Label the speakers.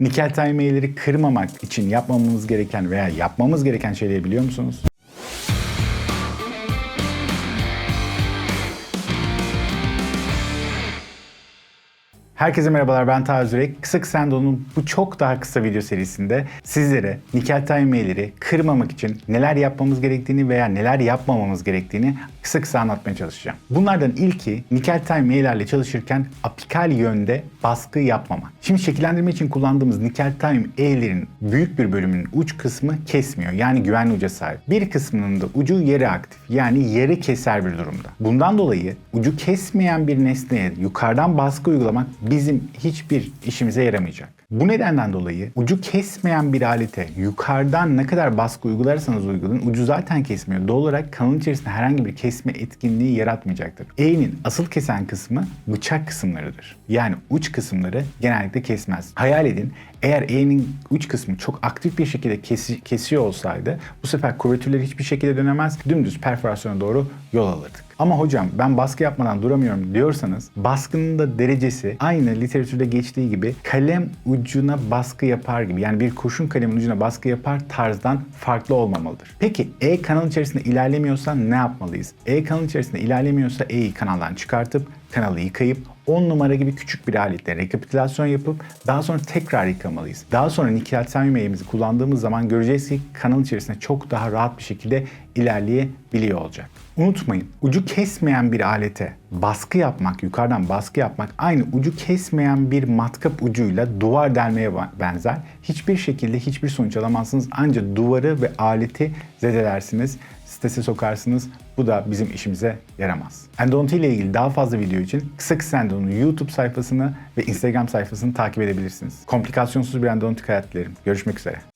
Speaker 1: Nikel time'leri kırmamak için yapmamamız gereken veya yapmamız gereken şeyleri biliyor musunuz? Herkese merhabalar ben Taha Özürek. Kısa Kısendo'nun bu çok daha kısa video serisinde sizlere nikel time'leri kırmamak için neler yapmamız gerektiğini veya neler yapmamamız gerektiğini kısa kısa anlatmaya çalışacağım. Bunlardan ilki nikel time'lerle çalışırken apikal yönde baskı yapmamak. Şimdi şekillendirme için kullandığımız nikel time E'lerin büyük bir bölümünün uç kısmı kesmiyor. Yani güvenli uca sahip. Bir kısmının da ucu yarı aktif. Yani yarı keser bir durumda. Bundan dolayı ucu kesmeyen bir nesneye yukarıdan baskı uygulamak bizim hiçbir işimize yaramayacak. Bu nedenden dolayı ucu kesmeyen bir alete yukarıdan ne kadar baskı uygularsanız uygulayın ucu zaten kesmiyor. Doğal olarak kanalın içerisinde herhangi bir kesme etkinliği yaratmayacaktır. E'nin asıl kesen kısmı bıçak kısımlarıdır. Yani uç kısımları genellikle kesmez. Hayal edin eğer E'nin uç kısmı çok aktif bir şekilde kesi- kesiyor olsaydı bu sefer kuvvetürler hiçbir şekilde dönemez. Dümdüz perforasyona doğru yol alırdık. Ama hocam ben baskı yapmadan duramıyorum diyorsanız baskının da derecesi aynı literatürde geçtiği gibi kalem ucuna baskı yapar gibi yani bir kurşun kalemin ucuna baskı yapar tarzdan farklı olmamalıdır. Peki E kanalın içerisinde ilerlemiyorsa ne yapmalıyız? E kanalın içerisinde ilerlemiyorsa E'yi kanaldan çıkartıp kanalı yıkayıp 10 numara gibi küçük bir aletle rekapitülasyon yapıp daha sonra tekrar yıkamalıyız. Daha sonra nikel termimeyimizi kullandığımız zaman göreceğiz ki kanal içerisinde çok daha rahat bir şekilde ilerleyebiliyor olacak. Unutmayın ucu kesmeyen bir alete baskı yapmak, yukarıdan baskı yapmak aynı ucu kesmeyen bir matkap ucuyla duvar delmeye benzer. Hiçbir şekilde hiçbir sonuç alamazsınız ancak duvarı ve aleti zedelersiniz, strese sokarsınız. Bu da bizim işimize yaramaz. Endodonti ile ilgili daha fazla video için Kısa Kısa Endodon'un YouTube sayfasını ve Instagram sayfasını takip edebilirsiniz. Komplikasyonsuz bir endodontik hayat dilerim. Görüşmek üzere.